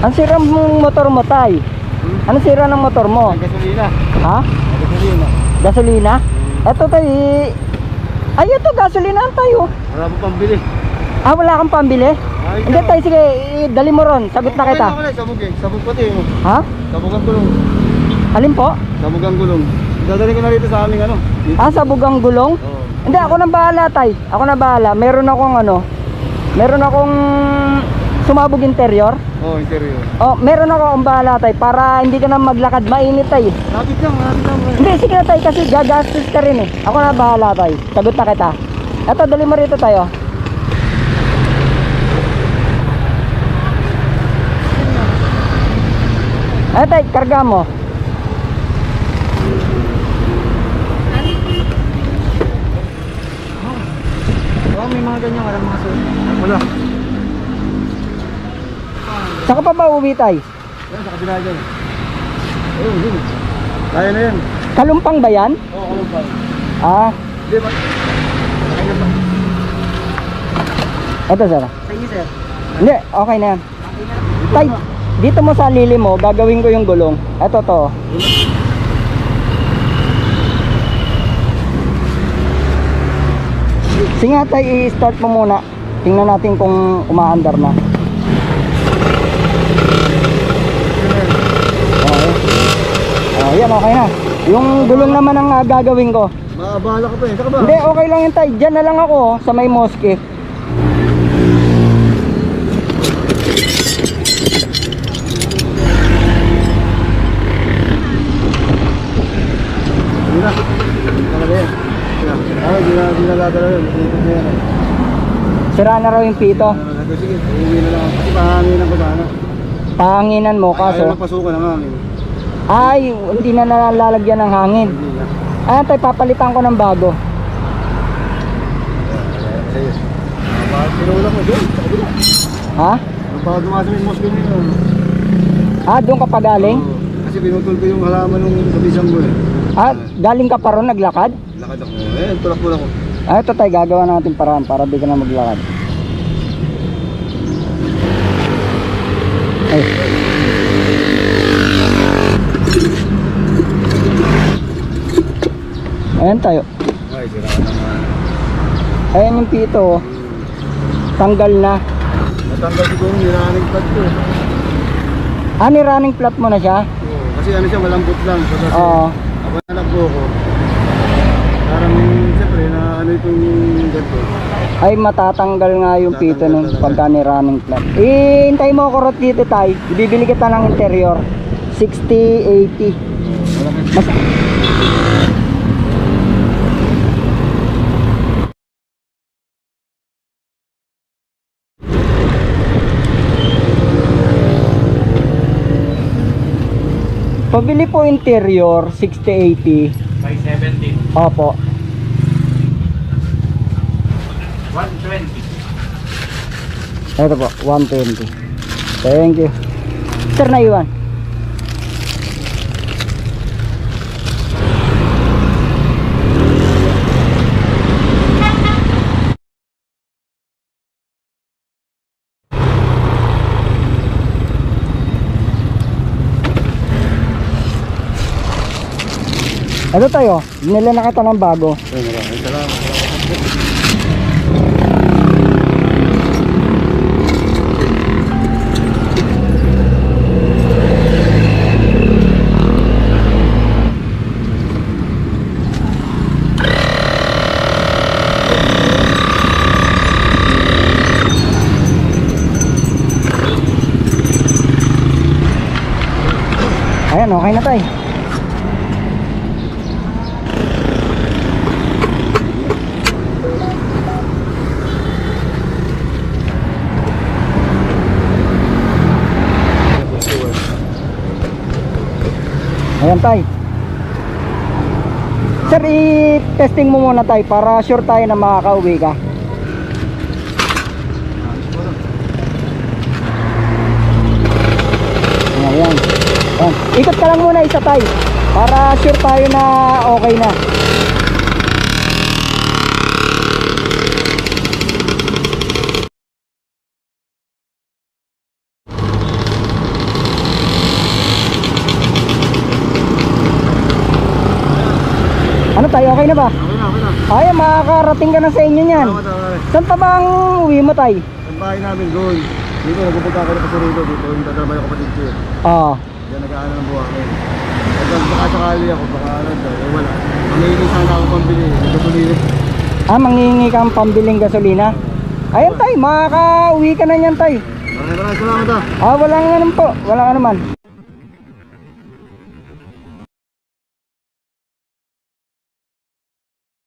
Ang sira mong motor mo, tay? Ano sira ng motor mo? Ang gasolina. Ha? Ang gasolina. Gasolina? Eto tay, ay ito gasolina tayo. Wala mo pambili. Ah, wala kang pambili? Ay, Hindi tay, sige, dali mo ron. Sagot na kita. Okay, sabog eh. Sabog pati. oh. Ha? Sabog ang gulong. Alin po? Sabog ang gulong. Dadali ko na rito sa aming ano. Dito. Ah, sa bugang gulong? Oo. Hindi, ako na bahala tay. Ako na bahala. Meron akong ano, meron akong sumabog interior. Oo, interior. Oh, meron ako akong bahala tay para hindi ka na maglakad mainit tay. Lapit lang, lapit lang. Hindi, sige na tay kasi gagastos ka rin eh. Ako na bahala tay. Sagot na kita. Eto, dali mo rito tayo. Eh tay, karga mo. Oo, may mga ganyan. Walang mga sulit. Wala. Saka pa ba uwi tay? Yan, sa kabila dyan. Ayun, yun. Kaya na yan. Kalumpang ba yan? Oo, pa. Ah, Hindi ba? Kaya ba? eto sir. Sige, sir. Hindi, okay na yan. Tay, dito mo sa lili mo, gagawin ko yung gulong. Eto to. Sige tay, i-start mo muna. Tingnan natin kung umaandar na. Okay. Oh, yan, okay na. Yung gulong naman ang ah, gagawin ko. Maabala ka pa eh. Saka ba? Hindi, okay lang yun tay. Diyan na lang ako oh, sa may mosque. Sira na raw yung pito. Ano, Sige, uuwi na lang. Kasi pahanginan ko ba ano? Pahanginan mo Ayaw kaso. na pasukan ng hangin. Ay, hindi na nalalagyan ng hangin. Na. Ah, tay, papalitan ko ng bago. Pinulak mo doon? Sa kabila. Ha? Baka dumasa may mosque yun. Ah, doon ka pa galing? Oo. Kasi pinutol ko yung halaman nung kabisang ko eh. Ah, galing ka pa ron naglakad? Lakad ako. Eh, tulak-tulak ko. Ah, ito tay, gagawa natin paraan para di ka na maglakad. Ay. Ayan tayo. Ay, sira ka naman. Ayan yung pito. Tanggal na. Natanggal siguro yung running pad ko. Ah, running flat mo na siya? Oo. Kasi ano siya, malambot lang. So, kasi, Oo. Ako nalagpo ko. Parang siyempre na ano itong ganito. Ay, matatanggal nga yung pito nun pagka ni running flat. Eh, hintay mo ako rot dito tay. Ibibili kita ng interior. 60, 80. Malaki. Mas... Pabili po interior 60-80 570. Opo. 120. Ito po 120 Thank you. Sir naiwan Ito tayo, nila na kita ng bago. Ayan, okay na tayo. Ayan tay. Sir, i-testing mo muna tay para sure tayo na makakauwi ka. Ayan. Ayan. Ikot ka lang muna isa tay para sure tayo na okay na. Ano tayo, okay na ba? Okay na, okay na. Ay, makakarating ka na sa inyo niyan. Salamat, salamat. Saan pa ba ang uwi mo, tay? Ang bahay namin doon. Dito, nagpupunta ako na kasi rito. Dito, yung tatrabaho yung kapatid ko. Oo. Diyan nag-aano ng buhangin. At baka sakali ako, baka ano, eh, wala. Nangihingi sana ako pambili. Itutuloy Ah, mangingi kang pambiling gasolina? Ayun, tay, makaka-uwi ka na niyan, tay. Okay, maraming salamat ah. Ah, wala nga naman po. Wala nga naman.